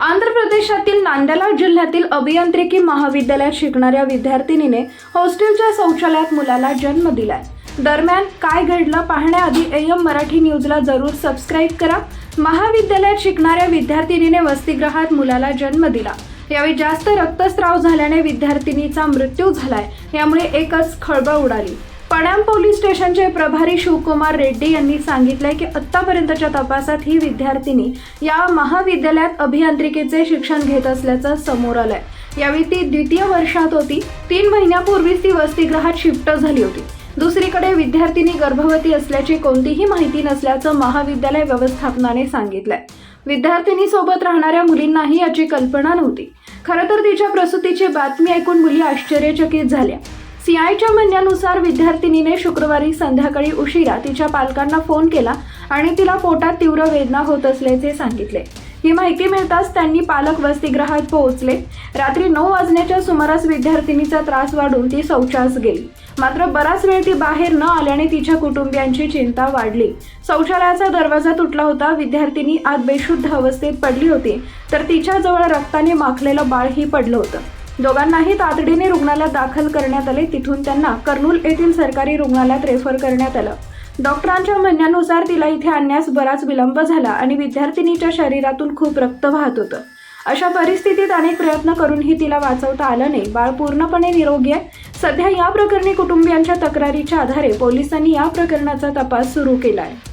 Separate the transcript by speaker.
Speaker 1: आंध्र प्रदेशातील नांदला जिल्ह्यातील अभियांत्रिकी महाविद्यालयात शिकणाऱ्या विद्यार्थिनीने हॉस्टेलच्या शौचालयात मुलाला जन्म दिलाय. दरम्यान काय घडलं पाहण्याआधी एम मराठी न्यूजला जरूर सबस्क्राईब करा. महाविद्यालयात शिकणाऱ्या विद्यार्थिनीने वसतिगृहात मुलाला जन्म दिला. यावेळी जास्त रक्तस्राव झाल्याने विद्यार्थिनीचा मृत्यू झालाय. यामुळे एकच खळबळ उडाली. पणाम पोलीस स्टेशनचे प्रभारी शिवकुमार रेड्डी यांनी सांगितलंय की आत्तापर्यंतच्या तपासात ही विद्यार्थिनी या महाविद्यालयात अभियांत्रिकीचे शिक्षण घेत असल्याचं समोर आलंय. यावेळी ती द्वितीय वर्षात होती. तीन महिन्यापूर्वीच ती वसतिगृहात शिफ्ट झाली होती. दुसरीकडे विद्यार्थिनी गर्भवती असल्याची कोणतीही माहिती नसल्याचं महाविद्यालय व्यवस्थापनाने सांगितलंय. विद्यार्थिनीसोबत राहणाऱ्या मुलींनाही याची कल्पना नव्हती. खरं तर तिच्या प्रसूतीची बातमी ऐकून मुली आश्चर्यचकित झाल्या. सीआयच्या म्हणण्यानुसार विद्यार्थिनीने शुक्रवारी संध्याकाळी उशिरा तिच्या पालकांना फोन केला आणि तिला पोटात तीव्र वेदना होत असल्याचे सांगितले. ही माहिती मिळताच त्यांनी पालक वसतिगृहात पोहोचले. रात्री नऊ वाजण्याच्या सुमारास विद्यार्थिनीचा त्रास वाढून ती शौचास गेली. मात्र बराच वेळ ती बाहेर न आल्याने तिच्या कुटुंबियांची चिंता वाढली. शौचालयाचा दरवाजा तुटला होता. विद्यार्थिनी आत बेशुद्ध अवस्थेत पडली होती. तर तिच्याजवळ रक्ताने माखलेलं बाळही पडलं होतं. दोघांनाही तातडीने रुग्णालयात दाखल करण्यात आले. तिथून त्यांना कर्नूल येथील सरकारी रुग्णालयात रेफर करण्यात आलं. डॉक्टरांच्या म्हणण्यानुसार तिला इथे आणण्यास बराच विलंब झाला आणि विद्यार्थिनीच्या शरीरातून खूप रक्त वाहत होतं. अशा परिस्थितीत अनेक प्रयत्न करूनही तिला वाचवता आलं नाही. बाळ पूर्णपणे निरोगी आहे. सध्या या प्रकरणी कुटुंबियांच्या तक्रारीच्या आधारे पोलिसांनी या प्रकरणाचा तपास सुरू केला आहे